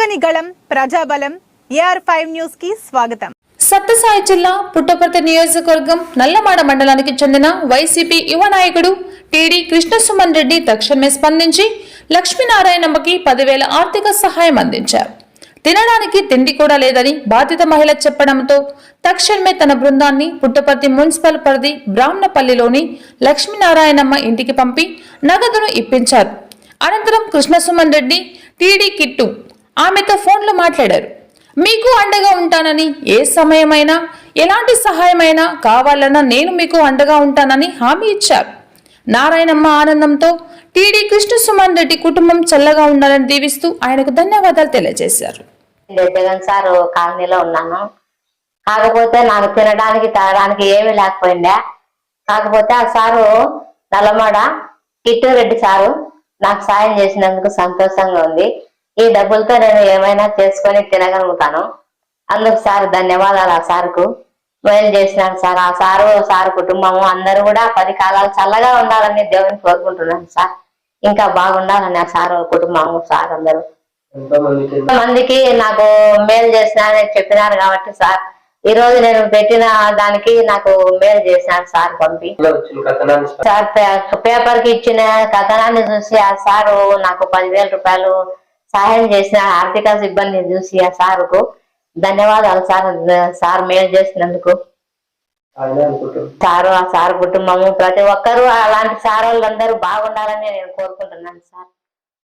ప్రజలని ప్రజాబలం AR five న్యూస్కి స్వాగతం. సత్యసాయి జిల్లా పుట్టపర్తి నియోజకవర్గం నల్లమాడ మండలానికి చెందిన వైసీపీ యువ నాయకుడు టీడీ కృష్ణసుమన్ రెడ్డి తక్షణమే స్పందించి లక్ష్మీనారాయణమ్మకి పదివేల ఆర్థిక సహాయం అందించారు. తినడానికి తిండి కూడా లేదని బాధిత మహిళ చెప్పడంతో తక్షణమే తన బృందాన్ని పుట్టపర్తి మున్సిపల్ పరిధి బ్రాహ్మణపల్లిలోని లక్ష్మీనారాయణమ్మ ఇంటికి పంపి నగదును ఇప్పించారు. అనంతరం కృష్ణసుమన్ రెడ్డి టీడీ కిట్టు ఆమెతో ఫోన్లో మాట్లాడారు. మీకు అండగా ఉంటానని ఏ సమయమైనా ఎలాంటి సహాయమైనా కావాలన్నా నేను మీకు అండగా ఉంటానని హామీ ఇచ్చారు. నారాయణమ్మ ఆనందంతో టీడీ కృష్ణ సుమన్ రెడ్డి కుటుంబం చల్లగా ఉండాలని దీవిస్తూ ఆయనకు ధన్యవాదాలు తెలియజేశారు. జగన్ సార్ కాలనీలో ఉన్నాను. కాకపోతే నాకు తినడానికి తాగడానికి ఏమీ లేకపోయిండే కాకపోతే ఆ సారు నల్లమాడ కిట్టూరెడ్డి సారు నాకు సాయం చేసినందుకు సంతోషంగా ఉంది. ఈ డబ్బులతో నేను ఏమైనా చేసుకొని తినగలుగుతాను? అందుకు సార్ ధన్యవాదాలు ఆ సార్కు. మేలు చేసినాడు సార్. ఆ సారు సార్ కుటుంబము అందరూ కూడా పది కాలాలు చల్లగా ఉండాలని దేవుని కోరుకుంటున్నాను సార్. ఇంకా బాగుండాలని ఆ సారు కుటుంబము సార్ అందరూ. మందికి నాకు మేలు చేసినారని చెప్పినారు కాబట్టి సార్. ఈ రోజు నేను పెట్టిన దానికి నాకు మేలు చేసినారు సార్ పంపి. సార్? పేపర్కి ఇచ్చిన కథనాన్ని చూసి ఆ సారు నాకు పదివేల రూపాయలు సహాయం చేసిన ఆర్థిక సిబ్బందిని చూసి ఆ సారుకు ధన్యవాదాలు సార్ సార్ మేలు చేసినందుకు. సారు ఆ సార్ కుటుంబము ప్రతి ఒక్కరూ అలాంటి సార్ వాళ్ళందరూ బాగుండాలని నేను కోరుకుంటున్నాను సార్.